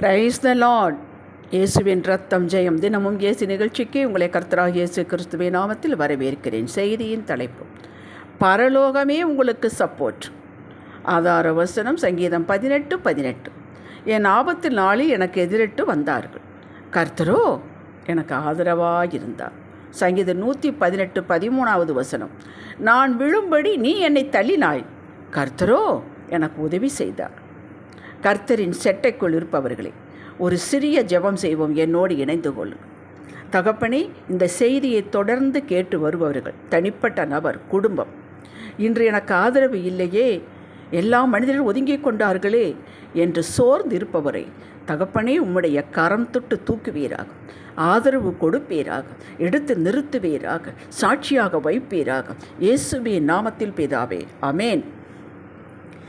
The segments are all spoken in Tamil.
பிரைஸ் த லார்ட் இயேசுவின் ரத்தம் ஜெயம் தினமும் இயேசு நிகழ்ச்சிக்கு உங்களை கர்த்தராக இயேசு கிறிஸ்துவின் நாமத்தில் வரவேற்கிறேன். செய்தியின் தலைப்பு பரலோகமே உங்களுக்கு சப்போர்ட் ஆதார வசனம் சங்கீதம் பதினெட்டு பதினெட்டு. என் ஆபத்து நாளில் எனக்கு எதிரிட்டு வந்தார்கள். கர்த்தரோ எனக்கு ஆதரவாக இருந்தார் சங்கீதம் நூற்றி பதினெட்டு பதிமூணாவது வசனம். நான் விழும்படி நீ என்னை தள்ளினாய். கர்த்தரோ எனக்கு உதவி செய்தார். கர்த்தரின் செட்டைக்குள் இருப்பவர்களே ஒரு சிறிய ஜெபம் செய்வோம். என்னோடு இணைந்து கொள்ளுங்கள். தகப்பனே இந்த செய்தியை தொடர்ந்து கேட்டு வருபவர்கள் தனிப்பட்ட நபர் குடும்பம். இன்று எனக்கு ஆதரவு இல்லையே எல்லா மனிதர்கள் ஒதுங்கிக் கொண்டார்களே என்று சோர்ந்து இருப்பவரை தகப்பனே உம்முடைய கரம் தொட்டு தூக்குவீராக ஆதரவு கொடுப்பீராக எடுத்து நிறுத்துவீராக சாட்சியாக வைப்பீராக. இயேசுவின் நாமத்தில் பிதாவே அமேன்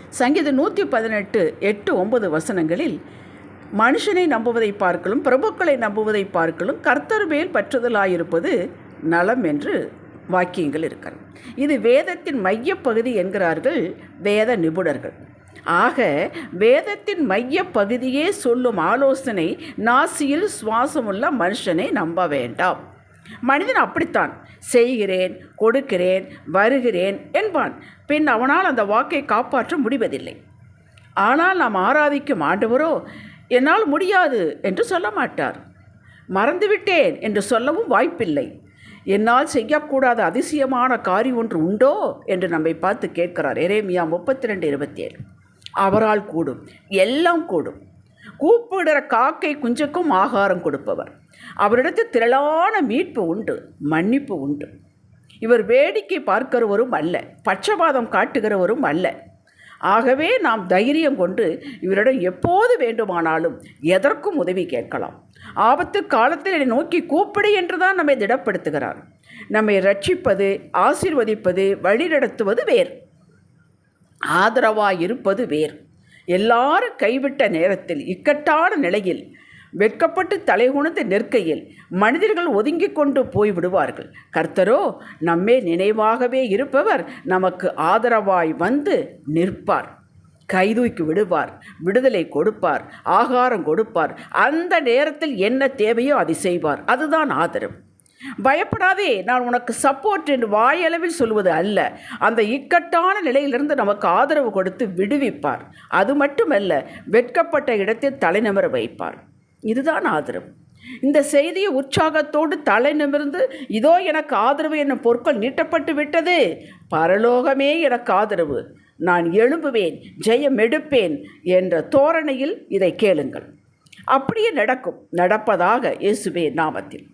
சங்கீதம் நூற்றி பதினெட்டு எட்டு ஒன்பது வசனங்களில் மனுஷனை நம்புவதை பார்க்கலும் பிரபுக்களை நம்புவதை பார்க்கலும் கர்த்தர் மேல் பற்றுதலாயிருப்பது நலம் என்று வாக்கியங்கள் இருக்கிறது. இது வேதத்தின் மையப்பகுதி என்கிறார்கள் வேத நிபுணர்கள். ஆக வேதத்தின் மையப்பகுதியே சொல்லும் ஆலோசனை நாசியில் சுவாசமுள்ள மனுஷனை நம்ப வேண்டாம். மனிதன் அப்படித்தான். செய்கிறேன் கொடுக்கிறேன் வருகிறேன் என்பான். பின் அவனால் அந்த வாக்கை காப்பாற்ற முடிவதில்லை. ஆனால் நாம் ஆராதிக்கும் ஆண்டவரோ என்னால் முடியாது என்று சொல்ல மாட்டார். மறந்துவிட்டேன் என்று சொல்லவும் வாய்ப்பில்லை. என்னால் செய்யக்கூடாத அதிசயமான காரியம் ஒன்று உண்டோ என்று நம்மை பார்த்து கேட்கிறார். எரேமியா முப்பத்தி ரெண்டு இருபத்தி ஏழு அவரால் கூடும். எல்லாம் கூடும். கூப்பிடுற காக்கை குஞ்சுக்கும் ஆகாரம் கொடுப்பவர். அவரிடத்தில் திரளான மீட்பு உண்டு மன்னிப்பு உண்டு. இவர் வேடிக்கை பார்க்கிறவரும் அல்ல பட்சபாதம் காட்டுகிறவரும் அல்ல. ஆகவே நாம் தைரியம் கொண்டு இவரிடம் எப்போது வேண்டுமானாலும் எதற்கும் உதவி கேட்கலாம். ஆபத்து காலத்தில் என்னை நோக்கி கூப்பிடு என்று தான் நம்மை திடப்படுத்துகிறார். நம்மை ரட்சிப்பது ஆசீர்வதிப்பது வழிநடத்துவது வேறு ஆதரவாக இருப்பது வேறு எல்லாரும் கைவிட்ட நேரத்தில் இக்கட்டான நிலையில் வெட்கப்பட்டு தலைகுனிந்து நிற்கையில் மனிதர்கள் ஒதுங்கி கொண்டு போய் விடுவார்கள் கர்த்தரோ நம்மே நினைவாகவே இருப்பவர் நமக்கு ஆதரவாய் வந்து நிற்பார். கைதூக்கி விடுவார் விடுதலை கொடுப்பார் ஆகாரம் கொடுப்பார். அந்த நேரத்தில் என்ன தேவையோ அதை செய்வார். அதுதான் ஆதரவு. பயப்படாதே நான் உனக்கு சப்போர்ட் என்று வாயளவில் சொல்வது அல்ல. அந்த இக்கட்டான நிலையிலிருந்து நமக்கு ஆதரவு கொடுத்து விடுவிப்பார். அது மட்டுமல்ல வெட்கப்பட்ட இடத்தில் தலைநிமர வைப்பார். இதுதான் ஆதரவு. இந்த செய்தியை உற்சாகத்தோடு தலை நிமிர்ந்து இதோ எனக்கு ஆதரவு என்னும் பொருட்கள் நீட்டப்பட்டு விட்டது. பரலோகமே எனக்கு ஆதரவு. நான் எழும்புவேன் ஜெயம் எடுப்பேன் என்ற தோரணையில் இதை கேளுங்கள். அப்படியே நடக்கும் நடப்பதாக இயேசுவே நாமத்தில்.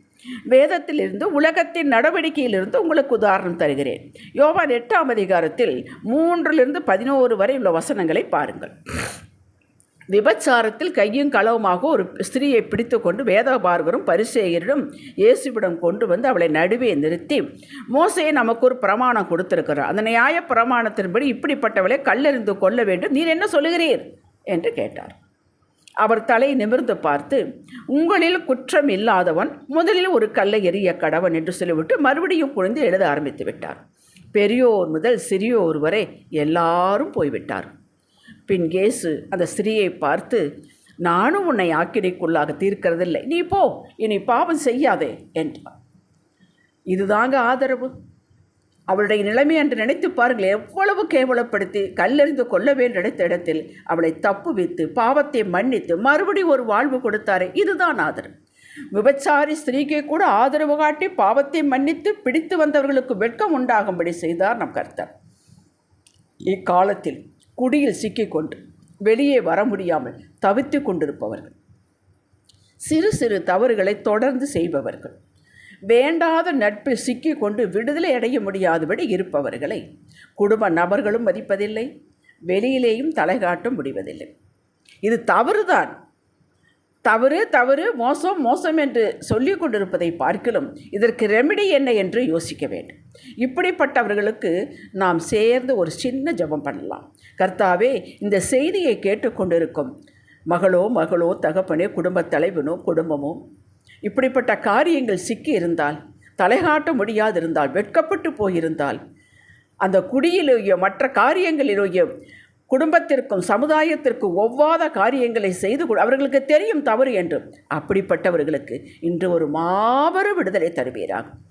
வேதத்திலிருந்து உலகத்தின் நடவடிக்கையிலிருந்து உங்களுக்கு உதாரணம் தருகிறேன். யோவான் எட்டாம் அதிகாரத்தில் மூன்றிலிருந்து பதினோரு வரை உள்ள வசனங்களை பாருங்கள். விபச்சாரத்தில் கையும் களவுமாக ஒரு ஸ்திரீயை பிடித்து கொண்டு வேதபார்கரும் பரிசேயரிடம் இயேசுவிடம் கொண்டு வந்து அவளை நடுவே நிறுத்தி மோசையை நமக்கு ஒரு பிரமாணம் கொடுத்திருக்கிறார். அந்த நியாய பிரமாணத்தின்படி இப்படிப்பட்டவளை கல்லெறிந்து கொள்ள வேண்டும். நீர் என்ன சொல்லுகிறீர்? என்று கேட்டார். அவர் தலை நிமிர்ந்து பார்த்து உங்களில் குற்றம் இல்லாதவன் முதலில் ஒரு கல்லை எறிய கடவன் என்று சொல்லிவிட்டு மறுபடியும் குழந்தை எழுத ஆரம்பித்து விட்டார். பெரியோர் முதல் சிறியோர் வரை எல்லாரும் போய்விட்டார் பின் கேசு அந்த ஸ்திரீயை பார்த்து நானும் உன்னை ஆக்கிரைக்குள்ளாக தீர்க்கிறதில்லை. நீ போ இனி பாவம் செய்யாதே என்றார். இதுதாங்க ஆதரவு. அவளுடைய நிலைமை என்று நினைத்து பாருங்கள் எவ்வளவு கேவலப்படுத்தி கல்லெறிந்து கொள்ள நினைத்த இடத்தில் அவளை தப்பு வைத்து பாவத்தை மன்னித்து மறுபடி ஒரு வாழ்வு கொடுத்தாரே. இதுதான் ஆதரவு. விபச்சாரி ஸ்திரீக்கு கூட ஆதரவு காட்டி பாவத்தை மன்னித்து பிடித்து வந்தவர்களுக்கு வெட்கம் உண்டாகும்படி செய்தார் நம் கர்த்தர். இக்காலத்தில் குடியில் சிக்கிக்கொண்டு வெளியே வர முடியாமல் தவித்து கொண்டிருப்பவர்கள். சிறு சிறு தவறுகளை தொடர்ந்து செய்பவர்கள். வேண்டாத நட்பில் சிக்கிக்கொண்டு விடுதலை அடைய முடியாதபடி இருப்பவர்களை குடும்ப நபர்களும் மதிப்பதில்லை. வெளியிலேயும் தலை காட்ட முடிவதில்லை. இது தவறுதான். தவறு தவறு மோசம் மோசம் என்று சொல்லிக் கொண்டிருப்பதை பார்க்கலும் இதற்கு ரெமிடி என்ன என்று யோசிக்க வேண்டும். இப்படிப்பட்டவர்களுக்கு நாம் சேர்ந்து ஒரு சின்ன ஜபம் பண்ணலாம். கர்த்தாவே இந்த செய்தியை கேட்டுக்கொண்டிருக்கும் மகளோ மகளோ தகப்பனே குடும்பத் தலைவனோ குடும்பமோ இப்படிப்பட்ட காரியங்கள் சிக்கி இருந்தால் தலைகாட்ட முடியாதிருந்தால் வெட்கப்பட்டு போயிருந்தால் அந்த குடியிலேயோ மற்ற காரியங்களிலேயோ குடும்பத்திற்கும் சமுதாயத்திற்கும் ஒவ்வாத காரியங்களை செய்து கொடு அவர்களுக்கு தெரியும் தவறு என்று. அப்படிப்பட்டவர்களுக்கு இன்று ஒரு மாபெரும் விடுதலை தருவீராகும்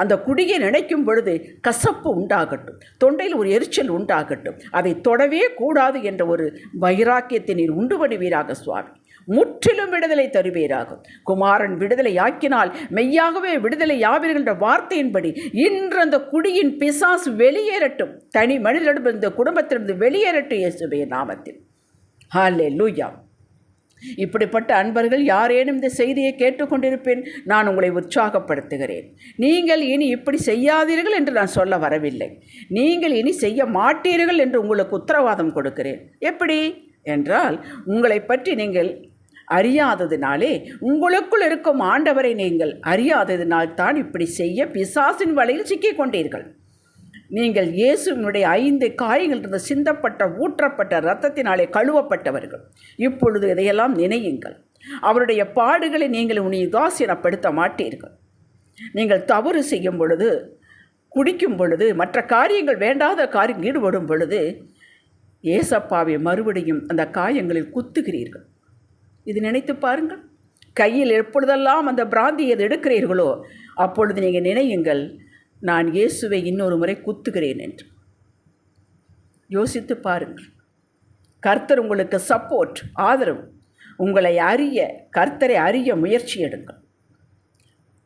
அந்த குடியை நினைக்கும் பொழுது கசப்பு உண்டாகட்டும் தொண்டையில் ஒரு எரிச்சல் உண்டாகட்டும் அதை தொடவே கூடாது என்ற ஒரு வைராக்கியத்தை நீர் உண்டு பண்ணுவீராக சுவாமி. முற்றிலும் விடுதலை தருவீராகும். குமாரன் விடுதலை ஆக்கினால் மெய்யாகவே விடுதலை யாவீர்கள் என்ற வார்த்தையின்படி இன்று அந்த குடியின் பிசாசு வெளியேறட்டும். தனி மனிதனிடம் இந்த குடும்பத்திலிருந்து வெளியேறட்டும் இயேசுவே நாமத்தில். ஹாலே லூயா இப்படிப்பட்ட அன்பர்கள் யாரேனும் இந்த செய்தியை கேட்டுக்கொண்டிருப்பேன். நான் உங்களை உற்சாகப்படுத்துகிறேன். நீங்கள் இனி இப்படி செய்யாதீர்கள் என்று நான் சொல்ல வரவில்லை. நீங்கள் இனி செய்ய மாட்டீர்கள் என்று உங்களுக்கு உத்தரவாதம் கொடுக்கிறேன். எப்படி? என்றால் உங்களை பற்றி நீங்கள் அறியாததினாலே உங்களுக்குள் இருக்கும் ஆண்டவரை நீங்கள் அறியாததினால் தான் இப்படி செய்ய பிசாசின் வலையில் சிக்கிக் கொண்டீர்கள் நீங்கள் இயேசுவினுடைய ஐந்து காயங்களிலிருந்து சிந்தப்பட்ட ஊற்றப்பட்ட இரத்தத்தினாலே கழுவப்பட்டவர்கள். இப்பொழுது இதையெல்லாம் நினையுங்கள். அவருடைய பாடுகளை நீங்கள் உனி உதாசீனப்படுத்த மாட்டீர்கள். நீங்கள் தவறு செய்யும் பொழுது குடிக்கும் பொழுது மற்ற காரியங்கள் வேண்டாத காரியம் ஈடுபடும் பொழுது ஏசப்பாவை மறுபடியும் அந்த காயங்களில் குத்துகிறீர்கள். இது நினைத்து பாருங்கள். கையில் எப்பொழுதெல்லாம் அந்த பிராந்தியை எடுக்கிறீர்களோ அப்பொழுது நீங்கள் நினையுங்கள் நான் இயேசுவை இன்னொரு முறை குத்துகிறேன் என்று. யோசித்து பாருங்கள். கர்த்தர் உங்களுக்கு சப்போர்ட் ஆதரவு. உங்களை அறிய கர்த்தரை அறிய முயற்சி எடுங்கள்.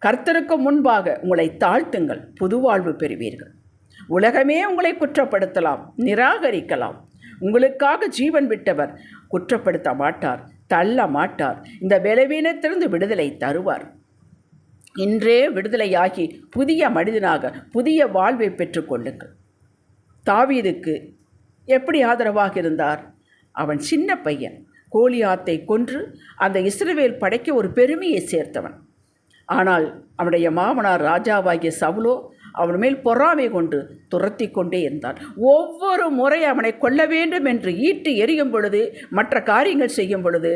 கர்த்தருக்கு முன்பாக உங்களை தாழ்த்துங்கள் புதுவாழ்வு பெறுவீர்கள். உலகமே உங்களை குற்றப்படுத்தலாம் நிராகரிக்கலாம். உங்களுக்காக ஜீவன் விட்டவர் குற்றப்படுத்த மாட்டார். தள்ள மாட்டார் இந்த பலவீனத்திலிருந்து விடுதலை தருவார். இன்றே விடுதலையாகி புதிய மனிதனாக புதிய வாழ்வை பெற்றுக்கொள்ளுங்கள் தாவீதுக்கு எப்படி ஆதரவாக இருந்தார்? அவன் சின்ன பையன். கோலியாத்தை கொன்று அந்த இஸ்ரவேல் படைக்க ஒரு பெருமையை சேர்த்தவன். ஆனால் அவனுடைய மாமனார் ராஜாவாகிய சவுலோ அவன் மேல் பொறாமை கொண்டு துரத்தி கொண்டே இருந்தான். ஒவ்வொரு முறை அவனை கொல்ல வேண்டும் என்று ஈட்டு எரியும் பொழுது மற்ற காரியங்கள் செய்யும் பொழுது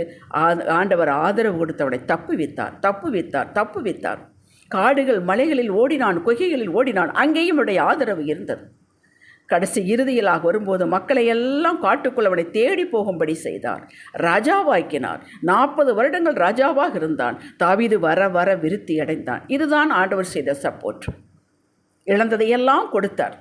ஆண்டவர் ஆதரவு கொடுத்து அவனை தப்பு வித்தார் தப்பு வித்தார் தப்பு வித்தார் காடுகள் மலைகளில் ஓடினான் குகைகளில் ஓடினான் அங்கேயும் அவனுடைய ஆதரவு இருந்தது. கடைசி இறுதியிலாக வரும்போது மக்களை எல்லாம் காட்டுக்குள் அவனை தேடி போகும்படி செய்தார். ராஜாவாக்கினார். நாற்பது வருடங்கள் ராஜாவாக இருந்தான். தாவிது வர வர விருத்தி அடைந்தான். இதுதான் ஆண்டவர் செய்த சப்போர்ட். இழந்ததையெல்லாம் கொடுத்தார்.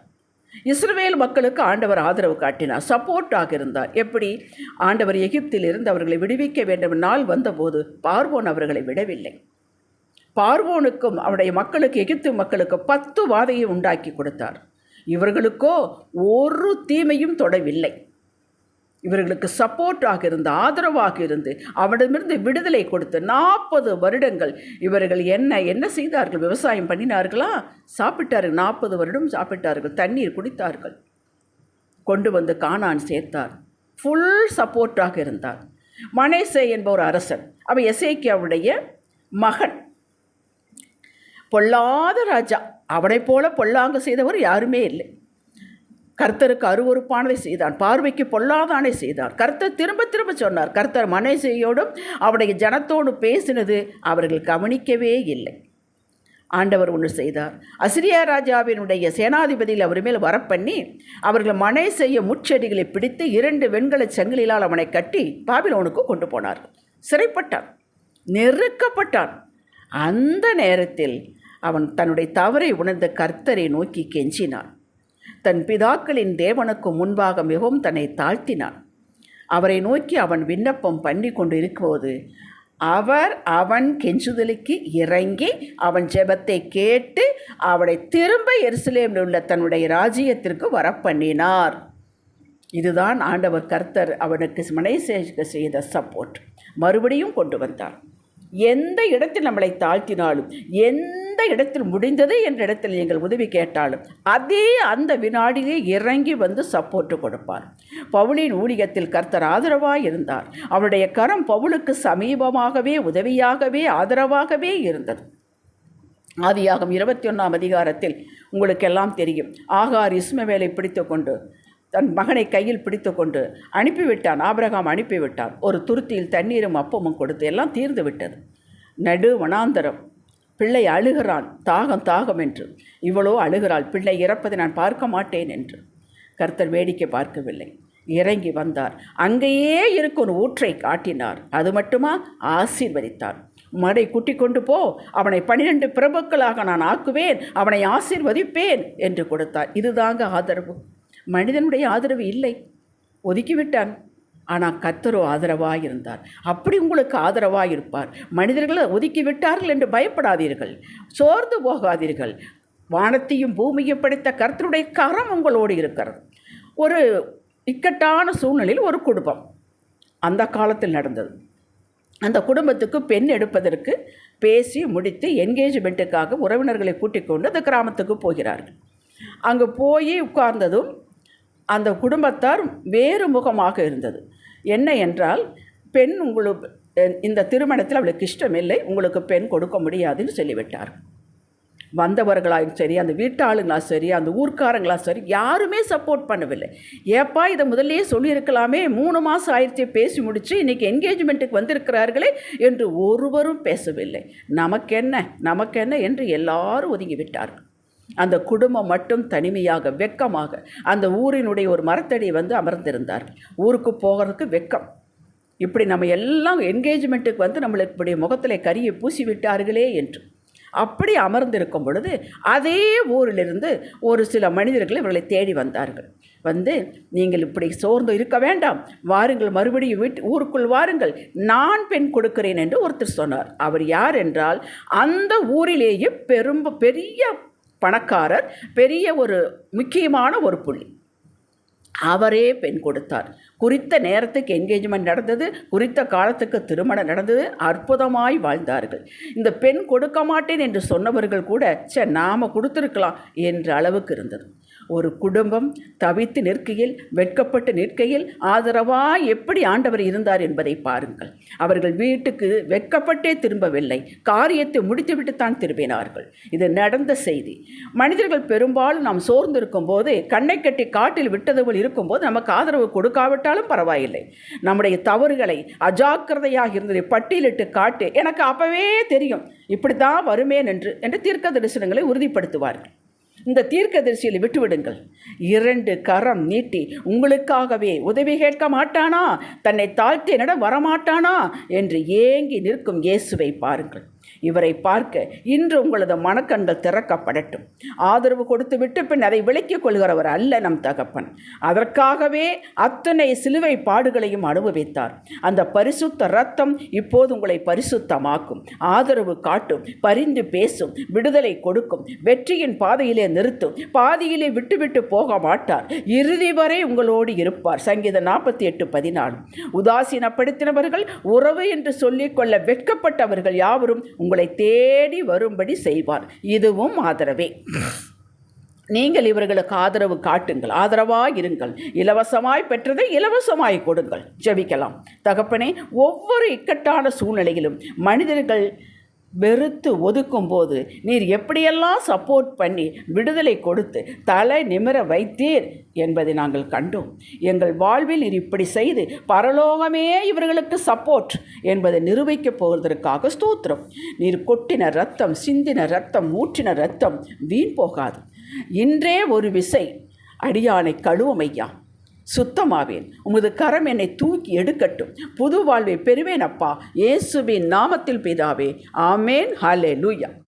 இஸ்ரவேல் மக்களுக்கு ஆண்டவர் ஆதரவு காட்டினார். சப்போர்ட்டாக இருந்தார். எப்படி? ஆண்டவர் எகிப்தில் இருந்து அவர்களை விடுவிக்க வேண்டும் நாள் வந்தபோது பார்வோன் அவர்களை விடவில்லை. பார்வோனுக்கும் அவருடைய மக்களுக்கு எகிப்து மக்களுக்கு பத்து வாதையை உண்டாக்கி கொடுத்தார். இவர்களுக்கோ ஒரு தீமையும் தொடவில்லை. இவர்களுக்கு சப்போர்ட்டாக இருந்து ஆதரவாக இருந்து அவனிடமிருந்து விடுதலை கொடுத்து நாற்பது வருடங்கள் இவர்கள் என்ன என்ன செய்தார்கள்? விவசாயம் பண்ணினார்களா? சாப்பிட்டார்கள். நாற்பது வருடம் சாப்பிட்டார்கள். தண்ணீர் குடித்தார்கள். கொண்டு வந்து காணான் சேர்த்தார். ஃபுல் சப்போர்ட்டாக இருந்தார். மனேசே என்பவர் அரசன். அவன் எசேக்கியாவுடைய மகன். பொல்லாத ராஜா. அவனைப் போல பொல்லாங்க செய்தவர் யாருமே இல்லை. கர்த்தருக்கு அருவறுப்பானதை செய்தான். பார்வைக்கு பொல்லாதானே செய்தார் கர்த்தர் திரும்ப திரும்ப சொன்னார். கர்த்தர் மனேசையோடும் அவருடைய ஜனத்தோடு பேசினது அவர்கள் கவனிக்கவே இல்லை. ஆண்டவர் ஒன்று செய்தார். அசிரியா ராஜாவினுடைய சேனாதிபதியில் அவர் மேல் வரப்பண்ணி அவர்கள் மனை செய்ய முச்செடிகளை பிடித்து இரண்டு வெண்கல சங்கிலால் அவனை கட்டி பாபிலோனுக்கு கொண்டு போனார். சிறைப்பட்டான். நெருக்கப்பட்டான். அந்த நேரத்தில் அவன் தன்னுடைய தவறை உணர்ந்த கர்த்தரை நோக்கி கெஞ்சினான். தன் பிதாக்களின் தேவனுக்கு முன்பாக மிகவும் தன்னை தாழ்த்தினான். அவரை நோக்கி அவன் விண்ணப்பம் பண்ணி கொண்டு இருக்கும்போது அவர் அவன் கெஞ்சுதலுக்கு இறங்கி அவன் ஜெபத்தை கேட்டு அவனை திரும்ப எருசலேமில் உள்ள தன்னுடைய ராஜ்யத்திற்கு வரப்பண்ணினார் இதுதான் ஆண்டவர் கர்த்தர் அவனுக்கு மனை செய்த சப்போர்ட் மறுபடியும் கொண்டு வந்தார். எந்த இடத்தில் நம்மளை தாழ்த்தினாலும் எந்த இடத்தில் முடிந்தது என்ற இடத்தில் நீங்கள் உதவி கேட்டாலும் அதே அந்த வினாடியே இறங்கி வந்து சப்போர்ட்டு கொடுப்பார். பவுலின் ஊழியத்தில் கர்த்தர் ஆதரவாக இருந்தார். அவருடைய கரம் பவுலுக்கு சமீபமாகவே உதவியாகவே ஆதரவாகவே இருந்தது. ஆதியாகும் இருபத்தி ஒன்றாம் அதிகாரத்தில் உங்களுக்கெல்லாம் தெரியும். ஆகார் இஸ்மவேலை பிடித்து கொண்டு தன் மகனை கையில் பிடித்து கொண்டு அனுப்பிவிட்டான். ஆபிரகாம் அனுப்பிவிட்டான். ஒரு துருத்தியில் தண்ணீரும் அப்பமும் கொடுத்து எல்லாம் தீர்ந்து விட்டது. நடு வனாந்தரம். பிள்ளை அழுகிறான். தாகம் தாகம் என்று. இவ்வளோ அழுகிறாள். பிள்ளை இறப்பதை நான் பார்க்க மாட்டேன் என்று. கர்த்தர் வேடிக்கை பார்க்கவில்லை. இறங்கி வந்தார். அங்கேயே இருக்கும் ஒரு ஊற்றை காட்டினார். அது மட்டுமா? ஆசீர்வதித்தார். மடை குட்டி கொண்டு போ. அவனை பன்னிரெண்டு பிரபுக்களாக நான் ஆக்குவேன். அவனை ஆசீர்வதிப்பேன் என்று கொடுத்தார். இதுதாங்க ஆதரவு. மனிதனுடைய ஆதரவு இல்லை. ஒதுக்கிவிட்டான். ஆனால் கத்தரோ ஆதரவாக இருந்தார். அப்படி உங்களுக்கு ஆதரவாக இருப்பார். மனிதர்களை ஒதுக்கி விட்டார்கள் என்று பயப்படாதீர்கள். சோர்ந்து போகாதீர்கள். வானத்தையும் பூமியும் படைத்த கர்த்தருடைய கரம் உங்களோடு இருக்கிறது. ஒரு இக்கட்டான சூழ்நிலையில் ஒரு குடும்பம். அந்த காலத்தில் நடந்தது. அந்த குடும்பத்துக்கு பெண் எடுப்பதற்கு பேசி முடித்து என்கேஜ்மெண்ட்டுக்காக உறவினர்களை கூட்டிக் கொண்டு அந்த கிராமத்துக்கு போகிறார்கள். அங்கே போய் உட்கார்ந்ததும் அந்த குடும்பத்தார் வேறு முகமாக இருந்தது. என்ன என்றால் பெண் உங்களுக்கு இந்த திருமணத்தில் அவளுக்கு இஷ்டமில்லை உங்களுக்கு பெண் கொடுக்க முடியாதுன்னு சொல்லிவிட்டார். வந்தவர்களாயும் சரி அந்த வீட்டாளுங்களா சரி அந்த ஊர்க்காரங்களா சரி யாருமே சப்போர்ட் பண்ணவில்லை. ஏப்பா இதை முதல்லயே சொல்லியிருக்கலாமே மூணு மாதம் ஆயிரத்தி பேசி முடித்து இன்றைக்கி என்கேஜ்மெண்ட்டுக்கு வந்திருக்கிறார்களே என்று ஒருவரும் பேசவில்லை. நமக்கென்ன நமக்கென்ன என்று எல்லாரும் ஒதுங்கி விட்டார்கள். அந்த குடும்பம் மட்டும் தனிமையாக வெக்கமாக அந்த ஊரினுடைய ஒரு மரத்தடி வந்து அமர்ந்திருந்தார்கள் ஊருக்கு போகிறதுக்கு வெக்கம். இப்படி நம்ம எல்லாம் என்கேஜ்மெண்ட்டுக்கு வந்து நம்மளுக்கு இப்படி முகத்தில் கரியை பூசி விட்டார்களே என்று. அப்படி அமர்ந்திருக்கும் பொழுது அதே ஊரிலிருந்து ஒரு சில மனிதர்கள் இவர்களை தேடி வந்தார்கள். வந்து நீங்கள் இப்படி சோர்ந்து இருக்க வேண்டாம். வாருங்கள் மறுபடியும் வீட்டு ஊருக்குள் வாருங்கள். நான் பெண் கொடுக்கிறேன் என்று ஒருத்தர் சொன்னார். அவர் யார் என்றால் அந்த ஊரிலேயே பெரும் பெரிய பணக்காரர் பெரிய ஒரு முக்கியமான ஒரு புள்ளி. அவரே பெண் கொடுத்தார். குறித்த நேரத்துக்கு என்கேஜ்மெண்ட் நடந்தது குறித்த காலத்துக்கு திருமணம் நடந்தது அற்புதமாய் வாழ்ந்தார்கள். இந்த பெண் கொடுக்க மாட்டேன் என்று சொன்னவர்கள் கூட சே நாம் கொடுத்துருக்கலாம் என்ற அளவுக்கு இருந்தது. ஒரு குடும்பம் தவித்து நிற்கையில் வெட்கப்பட்டு நிற்கையில் ஆதரவாக எப்படி ஆண்டவர் இருந்தார் என்பதை பாருங்கள். அவர்கள் வீட்டுக்கு வெட்கப்பட்டே திரும்பவில்லை. காரியத்தை முடித்துவிட்டு தான் திரும்பினார்கள். இது நடந்த செய்தி. மனிதர்கள் பெரும்பாலும் நாம் சோர்ந்திருக்கும் போது கண்ணை கட்டி காட்டில் விட்டது போல் இருக்கும்போது நமக்கு ஆதரவு கொடுக்காவிட்டாலும் பரவாயில்லை. நம்முடைய தவறுகளை அஜாக்கிரதையாக இருந்ததை பட்டியலிட்டு காட்டு எனக்கு அப்பவே தெரியும். இப்படி தான் வருமேன் என்று என்று தீர்க்க தரிசனங்களை உறுதிப்படுத்துவார்கள். இந்த தீர்க்கதரிசியில் விட்டுவிடுங்கள். இரண்டு கரம் நீட்டி உங்களுக்காகவே உதவி கேட்க மாட்டானா? தன்னை தாழ்த்தி நட வரமாட்டானா? என்று ஏங்கி நிற்கும் இயேசுவை பாருங்கள். இவரை பார்க்க இன்று உங்களது மனக்கண்கள் திறக்கப்படட்டும். ஆதரவு கொடுத்து விட்டு பின் அதை விளக்கிக் கொள்கிறவர் அல்ல நம் தகப்பன். அதற்காகவே அத்தனை சிலுவை பாடுகளையும் அனுபவித்தார். அந்த பரிசுத்த ரத்தம் இப்போது உங்களை பரிசுத்தமாக்கும். ஆதரவு காட்டும் பரிந்து பேசும் விடுதலை கொடுக்கும் வெற்றியின் பாதையிலே நிறுத்தும். பாதியிலே விட்டுவிட்டு போக மாட்டார். இறுதி வரை உங்களோடு இருப்பார். சங்கீத நாற்பத்தி எட்டு பதினாலு. உதாசீனப்படுத்தினவர்கள் உறவு என்று சொல்லிக்கொள்ள வெட்கப்பட்டவர்கள் யாவரும் உங்களை தேடி வரும்படி செய்வார். இதுவும் ஆதரவே. நீங்கள் இவர்களுக்கு ஆதரவு காட்டுங்கள். ஆதரவாக இருங்கள். இலவசமாய் பெற்றதை இலவசமாய் கொடுங்கள். ஜெபிக்கலாம். தகப்பனே ஒவ்வொரு இக்கட்டான சூழ்நிலையிலும் மனிதர்கள் வெறுத்து ஒதுக்கும் போது நீர் எப்படியெல்லாம் சப்போர்ட் பண்ணி விடுதலை கொடுத்து தலை நிமிர வைத்தீர் என்பதை நாங்கள் கண்டோம். எங்கள் வாழ்வில் நீர் இப்படி செய்து பரலோகமே இவர்களுக்கு சப்போர்ட் என்பதை நிரூபிக்கப் போவதற்காக ஸ்தோத்திரம். நீர் கொட்டின ரத்தம் சிந்தின ரத்தம் ஊற்றின ரத்தம் வீண் போகாது. இன்றே ஒரு விசை அடியானை கழுவும் ஐயா. சுத்தமாவேன். உமது கரம் என்னை தூக்கி எடுக்கட்டும். புது வாழ்வை பெறுவேன் அப்பா. இயேசுவின் நாமத்தில் பிதாவே. ஆமேன். ஹலே லூயா